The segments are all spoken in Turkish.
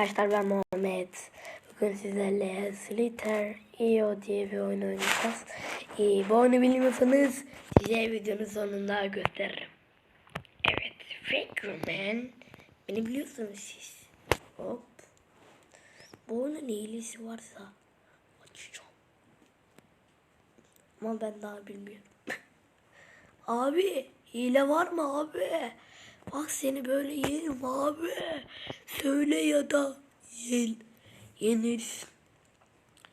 arkadaşlar ben Muhammed. Bugün sizlerle Slither EO diye bir oyun oynayacağız. Ee, bu oyunu bilmiyorsanız size videonun sonunda gösteririm. Evet, Fakerman. Beni biliyorsunuz siz. Hop. Bu oyunun iyilisi varsa açacağım. Ama ben daha bilmiyorum. abi hile var mı abi? Bak seni böyle yerim abi. Söyle ya da yen, yenirsin.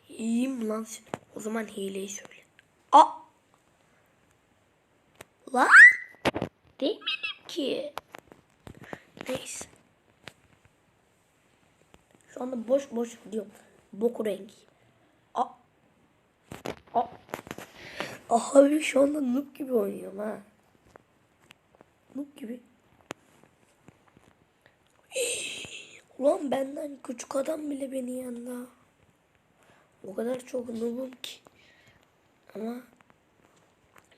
İyiyim lan. O zaman hileyi söyle. A. Lan. Değmedim ki. Neyse. Şu anda boş boş gidiyorum. Boku rengi. A. A. Abi şu anda noob gibi oynuyorum ha. Noob gibi. Ulan benden küçük adam bile beni yandı. O kadar çok noobum ki. Ama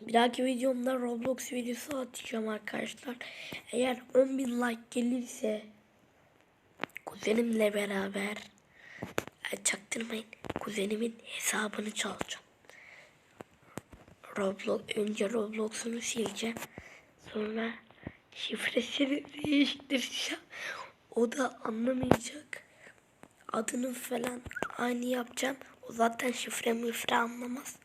bir dahaki videomda Roblox videosu atacağım arkadaşlar. Eğer 10.000 like gelirse kuzenimle beraber çaktırmayın. Kuzenimin hesabını çalacağım. Roblox önce Roblox'unu sileceğim. Sonra şifresini değiştireceğim. O da anlamayacak. Adını falan aynı yapacağım. O zaten şifre müfre anlamaz.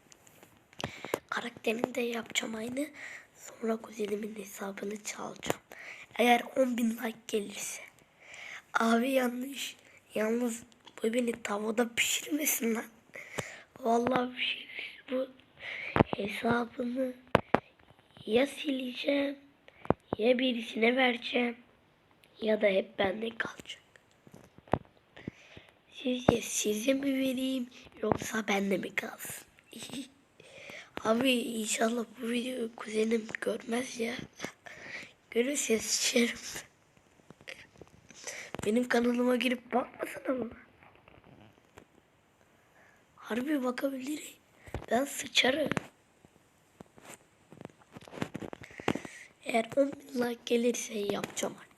Karakterini de yapacağım aynı. Sonra kuzenimin hesabını çalacağım. Eğer 10.000 like gelirse. Abi yanlış. Yalnız bu beni tavada pişirmesin lan. Vallahi pişirir. Bu hesabını ya sileceğim ya birisine vereceğim ya da hep bende kalacak. Sizce size mi vereyim yoksa bende mi kalsın? Abi inşallah bu videoyu kuzenim görmez ya. Görürse sıçarım. Benim kanalıma girip bakmasana mı? Harbi bakabilir. Ben sıçarım. Eğer 10 bin like gelirse yapacağım arkadaşlar.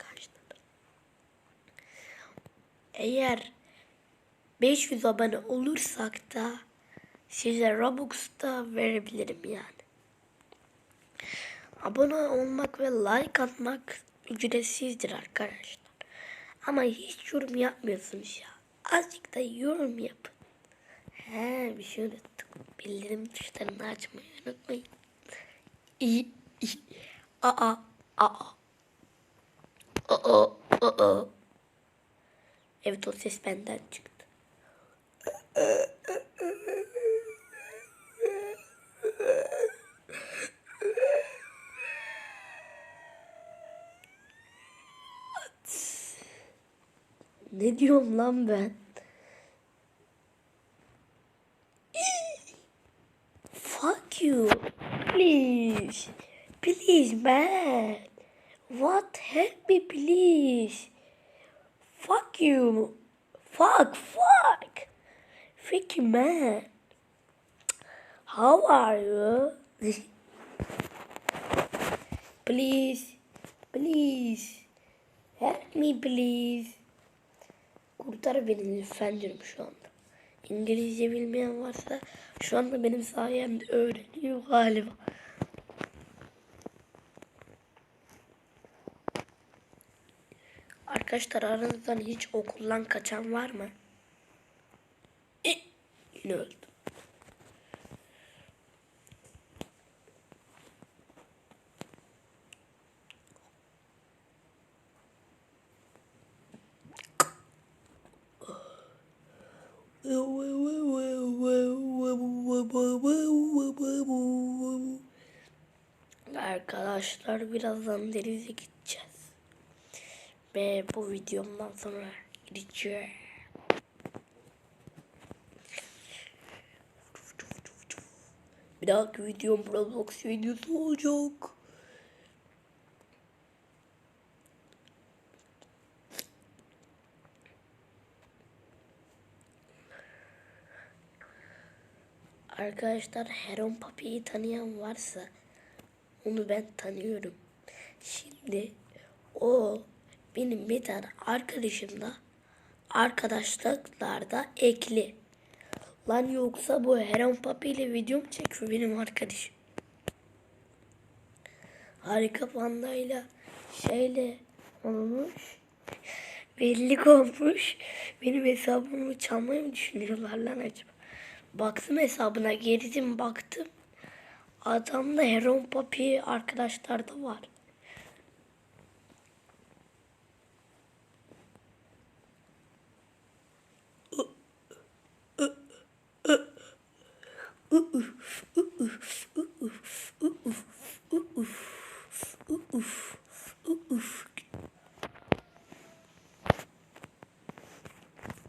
Eğer 500 abone olursak da size Robux da verebilirim yani. Abone olmak ve like atmak ücretsizdir arkadaşlar. Ama hiç yorum yapmıyorsunuz ya. Azıcık da yorum yapın. He bir şey unuttuk. Bildirim tuşlarını açmayı unutmayın. İyi, iyi. Aa, aa. Aa, aa. Evet o ses benden çıktı. Ne diyorum lan ben? Fuck you. Please. Please, man. What? Help me, please. Fuck you. Fuck, fuck. You, man. How are you? please. Please. Help me, please. Kurtar beni lütfen diyorum şu anda. İngilizce bilmeyen varsa şu anda benim sayemde öğreniyor galiba. Arkadaşlar aranızdan hiç okuldan kaçan var mı? E, yine öldüm. Arkadaşlar birazdan denize gideceğiz. Ve bu videomdan sonra gideceğim. Bir dahaki videom Roblox videosu olacak. Arkadaşlar Heron Papi'yi tanıyan varsa onu ben tanıyorum. Şimdi o benim bir tane arkadaşımla arkadaşlıklarda ekli. Lan yoksa bu Heron Papi ile video mu çekiyor benim arkadaşım? Harika pandayla şeyle olmuş. Belli olmuş. Benim hesabımı çalmayı mı düşünüyorlar lan acaba? Baktım hesabına girdim baktım. Adamda Heron Papi arkadaşlar da var.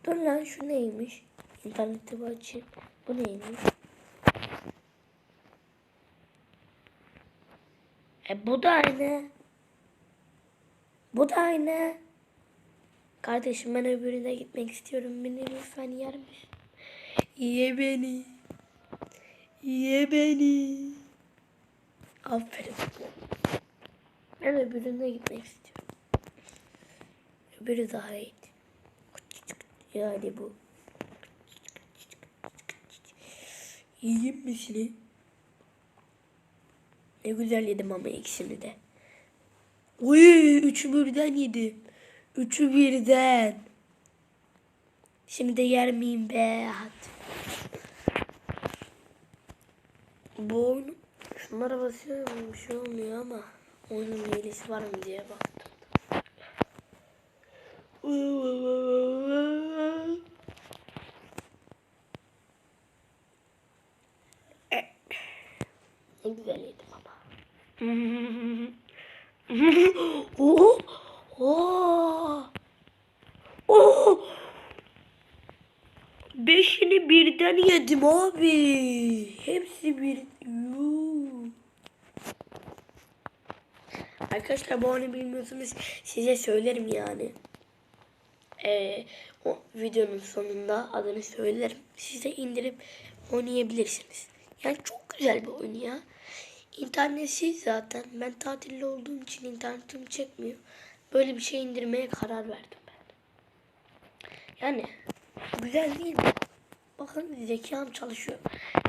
Dur lan şu neymiş? İnternette bir açayım. Bu neymiş? E bu da aynı. Bu da aynı. Kardeşim ben öbürüne gitmek istiyorum. Beni lütfen yer misin? Ye beni. Ye beni. Aferin. Ben öbürüne gitmek istiyorum. Öbürü daha iyiydi. Yani bu. Yiyeyim misini? Ne güzel yedim ama ikisini de. Uy, üçü birden yedim. Üçü birden. Şimdi de yer miyim be? Hadi. Bu oyun şunlara basıyorum bir şey olmuyor ama oyunun hilesi var mı diye baktım. Ne güzel yedim ama. oh, oh, oh. Beşini birden yedim abi. Hepsi bir. Yuh. Arkadaşlar bu oyunu bilmiyorsunuz size söylerim yani. Ee, o videonun sonunda adını söylerim. Size indirip oynayabilirsiniz. Yani çok güzel bir oyun ya. İnternetsiz zaten. Ben tatilde olduğum için internetim çekmiyor. Böyle bir şey indirmeye karar verdim ben. Yani güzel değil mi? Bakın zekam çalışıyor.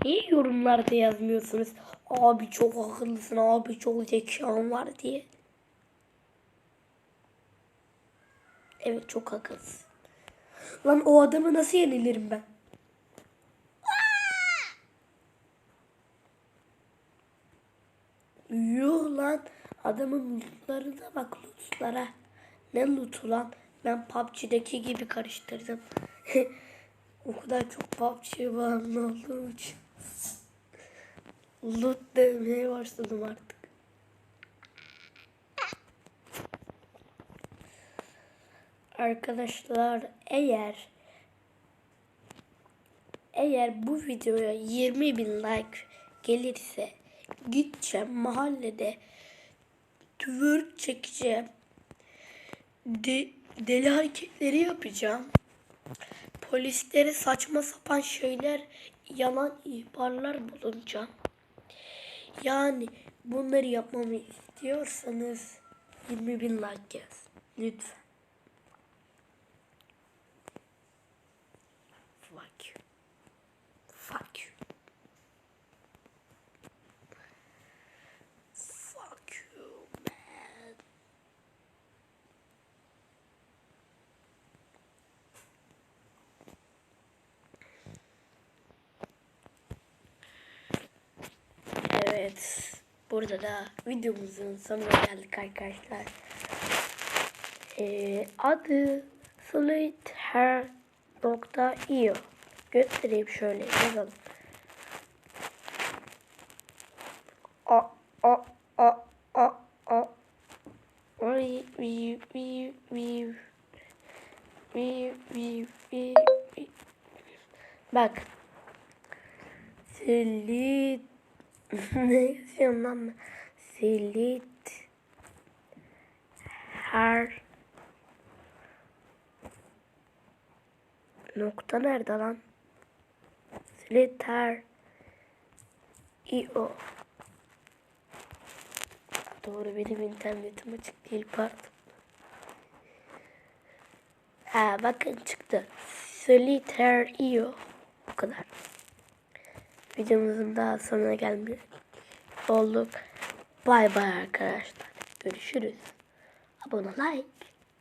Niye yorumlarda yazmıyorsunuz? Abi çok akıllısın, abi çok zekan var diye. Evet çok akıllısın. Lan o adamı nasıl yenilirim ben? Yuh lan. Adamın lootlarına bak lootlara. Ne lootu lan? Ben PUBG'deki gibi karıştırdım. o kadar çok PUBG bağımlı olduğum için. Loot demeye başladım artık. Arkadaşlar eğer eğer bu videoya 20 bin like gelirse gideceğim mahallede twerk çekeceğim. De, deli hareketleri yapacağım. Polislere saçma sapan şeyler, yalan ihbarlar bulunacağım. Yani bunları yapmamı istiyorsanız 20 bin like yaz. Lütfen. Fuck you. Fuck you. Fuck you, man. Evet. Burada da videomuzun sonuna geldik arkadaşlar. Ee, adı solitaire.io Göstereyim şöyle yazalım. A a a a a Vi vi vi vi vi vi vi vi Bak. Silit ne yazıyorum? Silit her nokta nerede lan? Sliter io Doğru benim internetim açık değil pardon. Ha, bakın çıktı. Solitaire.io. Bu kadar. Videomuzun daha sonuna gelmiş olduk. Bay bay arkadaşlar. Görüşürüz. Abone like.